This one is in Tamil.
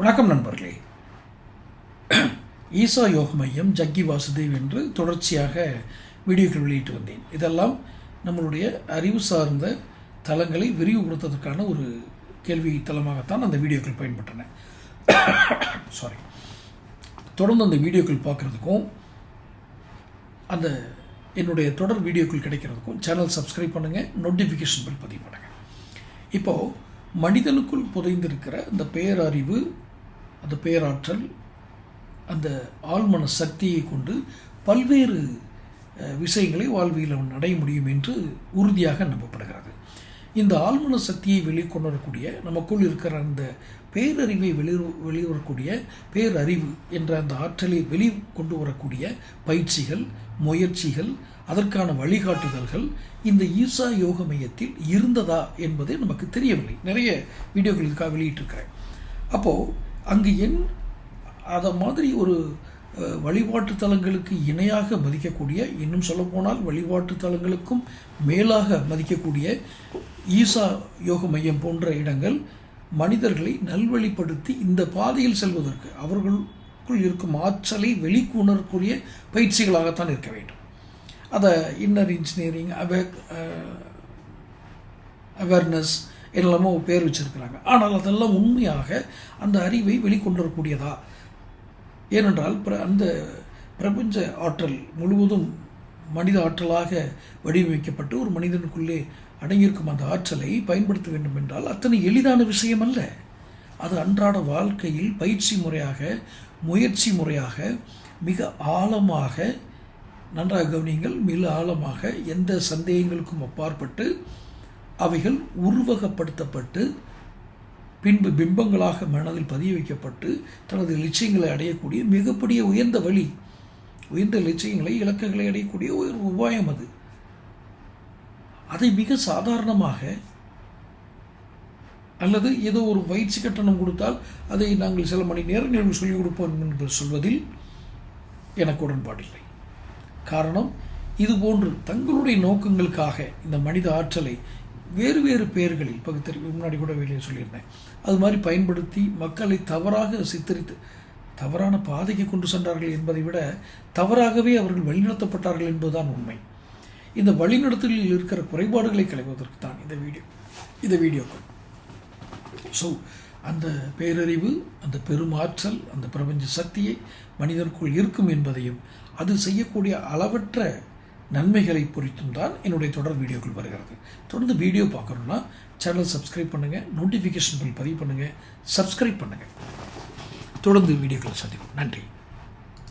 வணக்கம் நண்பர்களே. ஈசா யோக மையம் ஜக்கி வாசுதேவ் என்று தொடர்ச்சியாக வீடியோக்கள் வெளியிட்டு வந்தேன். இதெல்லாம் நம்மளுடைய அறிவு சார்ந்த தளங்களை விரிவுபடுத்துவதற்கான ஒரு கேள்வி தளமாகத்தான் அந்த வீடியோக்கள் பயன்பட்டன. சாரி தொடர்ந்து அந்த வீடியோக்கள் பார்க்குறதுக்கும் அந்த என்னுடைய தொடர் வீடியோக்கள் கிடைக்கிறதுக்கும் சேனல் சப்ஸ்கிரைப் பண்ணுங்கள் நோட்டிஃபிகேஷன் பில் பதிவு பண்ணுங்கள் இப்போது மனிதனுக்குள் புதைந்திருக்கிற அந்த பேரறிவு அந்த பேராற்றல் அந்த ஆழ்மன சக்தியை கொண்டு பல்வேறு விஷயங்களை வாழ்வியல் அவன் அடைய முடியும் என்று உறுதியாக நம்பப்படுகிறது. இந்த ஆழ்மன சக்தியை வெளிக்கொண்டு வரக்கூடிய நமக்குள் இருக்கிற அந்த பேரறிவை வெளி வெளிவரக்கூடிய பேரறிவு என்ற அந்த ஆற்றலை வெளி கொண்டு வரக்கூடிய பயிற்சிகள் முயற்சிகள் அதற்கான வழிகாட்டுதல்கள் இந்த ஈசா யோக மையத்தில் இருந்ததா என்பதே நமக்கு தெரியவில்லை. நிறைய வீடியோகளுக்காக வெளியிட்டிருக்கிறேன். அப்போது அங்கு என் அதை மாதிரி ஒரு வழிபாட்டு தலங்களுக்கு இணையாக மதிக்கக்கூடிய இன்னும் சொல்லப்போனால் வழிபாட்டு தலங்களுக்கும் மேலாக மதிக்கக்கூடிய ஈசா யோக மையம் போன்ற இடங்கள் மனிதர்களை நல்வழிப்படுத்தி இந்த பாதையில் செல்வதற்கு அவர்களுக்குள் இருக்கும் ஆற்றலை வெளிக்கொணரக்கூடிய பயிற்சிகளாகத்தான் இருக்க வேண்டும். அதை இன்னர் இன்ஜினியரிங் அவே அவேர்னஸ் என்னெல்லாமோ பேர் வச்சிருக்கிறாங்க. ஆனால் அதெல்லாம் உண்மையாக அந்த அறிவை வெளிக்கொண்டு வரக்கூடியதா ஏனென்றால் பிர அந்த பிரபஞ்ச ஆற்றல் முழுவதும் மனித ஆற்றலாக வடிவமைக்கப்பட்டு ஒரு மனிதனுக்குள்ளே அடங்கியிருக்கும் அந்த ஆற்றலை பயன்படுத்த வேண்டும் என்றால் அத்தனை எளிதான விஷயம் அல்ல. அது அன்றாட வாழ்க்கையில் பயிற்சி முறையாக முயற்சி முறையாக மிக ஆழமாக நன்றாக கவனியுங்கள் மிக ஆழமாக எந்த சந்தேகங்களுக்கும் அப்பாற்பட்டு அவைகள் உருவகப்படுத்தப்பட்டு பின்பு பிம்பங்களாக மனதில் பதிய வைக்கப்பட்டு தனது லட்சியங்களை அடையக்கூடிய மிகப்பெரிய உயர்ந்த வழி உயர்ந்த லட்சியங்களை இலக்குகளை அடையக்கூடிய ஒரு உபாயம் அது. அதை மிக சாதாரணமாக அல்லது ஏதோ ஒரு பயிற்சி கட்டணம் கொடுத்தால் அதை நாங்கள் சில மணி நேரங்கள் சொல்லிக் கொடுப்போம் என்று சொல்வதில் எனக்கு உடன்பாடில்லை காரணம் இதுபோன்று தங்களுடைய நோக்கங்களுக்காக இந்த மனித ஆற்றலை வேறு வேறு பெயர்களில் பகுத்தறிவு முன்னாடி கூட வெளியே சொல்லியிருந்தேன். அது மாதிரி பயன்படுத்தி மக்களை தவறாக சித்தரித்து தவறான பாதைக்கு கொண்டு சென்றார்கள் என்பதை விட தவறாகவே அவர்கள் வழிநடத்தப்பட்டார்கள் என்பதுதான் உண்மை. இந்த வழிநடத்தலில் இருக்கிற குறைபாடுகளை களைவதற்கு தான் இந்த வீடியோ இந்த வீடியோக்கள். ஸோ அந்த பேரறிவு அந்த பெருமாற்றல் அந்த பிரபஞ்ச சக்தியை மனிதனுக்குள் இருக்கும் என்பதையும் அது செய்யக்கூடிய அளவற்ற நன்மைகளை பொறித்தும் தான் என்னுடைய தொடர் வீடியோக்கள் வருகிறது. தொடர்ந்து வீடியோ பார்க்கணுன்னா சேனல் சப்ஸ்கிரைப் பண்ணுங்கள் நோட்டிஃபிகேஷன் பில் பதிவு பண்ணுங்கள் சப்ஸ்கிரைப் பண்ணுங்கள் தொடர்ந்து வீடியோக்களை சந்திப்போம். நன்றி.